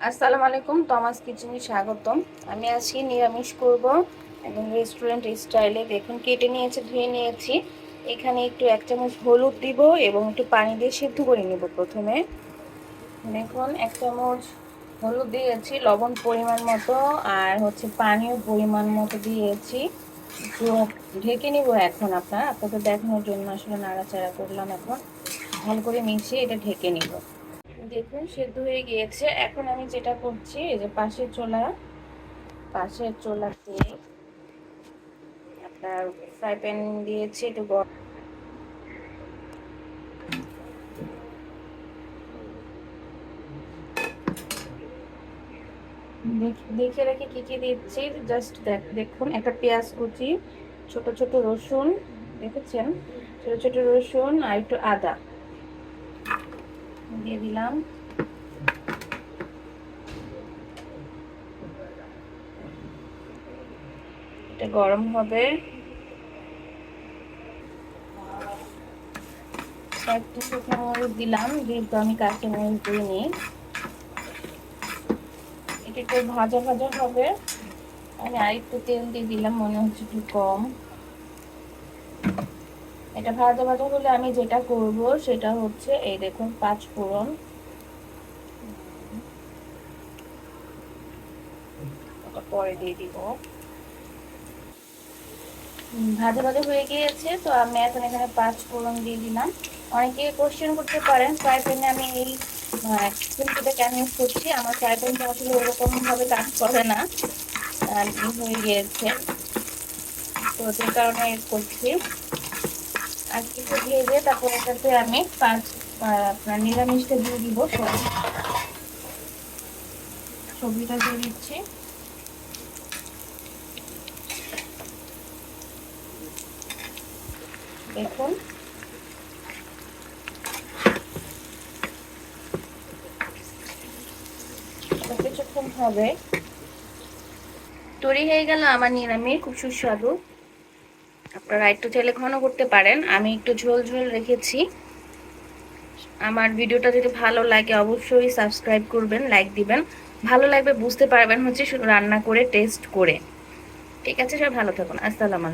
আসসালামু আলাইকুম, তমাস কিচেনে স্বাগতম। আমি আজকে নিরামিষ করব এবং রেস্টুরেন্ট স্টাইলে দেখুন, কেটে নিয়েছি, ধুয়ে নিয়েছি। এখানে একটু এক চামচ হলুদ দিব এবং একটু পানি দিয়ে সিদ্ধ করে নেব প্রথমে। দেখুন, এক চামচ হলুদ দিয়েছি, লবণ পরিমাণ মতো আর হচ্ছে পানিও পরিমাণ মতো দিয়েছি। একটু ঢেকে নিব এখন আপনার আপনাকে দেখানোর জন্য আসলে নাড়াচাড়া করলাম এখন। ভালো করে মিশিয়ে এটা ঢেকে নিব। দেখুন সেদ্ধ হয়ে গিয়েছে। এখন আমি যেটা করছি, এই যে পাশের চোলা, পাশের চোলাতে আপনার ফ্রাই প্যান দিয়েছি, একটু গরম। দেখে রেখে কি কি দিচ্ছি জাস্ট দেখ, দেখুন, একটা পেঁয়াজ কুচি, ছোট ছোট রসুন, দেখেছেন? ছোট ছোট রসুন আর একটু আদা। দিয়ে দিলাম। এটা গরম হবে। শুকনো মরিচ দিলাম, যেহেতু আমি কাঁচা মরিচ দিইনি। এটা একটু ভাজা ভাজা হবে। আমি আরেকটু তেল দিয়ে দিলাম, মনে হচ্ছে একটু কম। এটা ভাজা ভাজা হলে আমি যেটা করব সেটা হচ্ছে এই দেখুন, পাঁচ ফোড়ন। পরে দিয়ে দিব। ভাজা ভাজা হয়ে গিয়েছে, তো আমি এখন এখানে পাঁচ ফোড়ন দিয়ে দিলাম। অনেকে কোশ্চেন করতে পারেন ফ্রাই প্যানে আমি এই চিমটিটা কেন ইউজ করছি? আমার ফ্রাই প্যানটা আসলে ওরকম ভাবে কাজ করে না। হয়ে গিয়েছে। তো যে কারণে করছি। আর কিছু ভেজে তারপর এটাতে আমি পাঁচ আপনার নিরামিষটা দিয়ে দিব সবজি। সবজিটা দিয়ে দিচ্ছি। দেখুন। কিছুক্ষণ হবে। তৈরি হয়ে গেল আমার নিরামিষ, খুব সুস্বাদু। আপনারা একটু চাইলে ঘন করতে পারেন। আমি একটু ঝোল ঝোল রেখেছি। আমার ভিডিওটা যদি ভালো লাগে অবশ্যই সাবস্ক্রাইব করবেন লাইক দিবেন। ভালো লাগবে বুঝতে পারবেন হচ্ছে শুধু রান্না করে টেস্ট করে। ঠিক আছে সব ভালো থাকুন। আসসালামু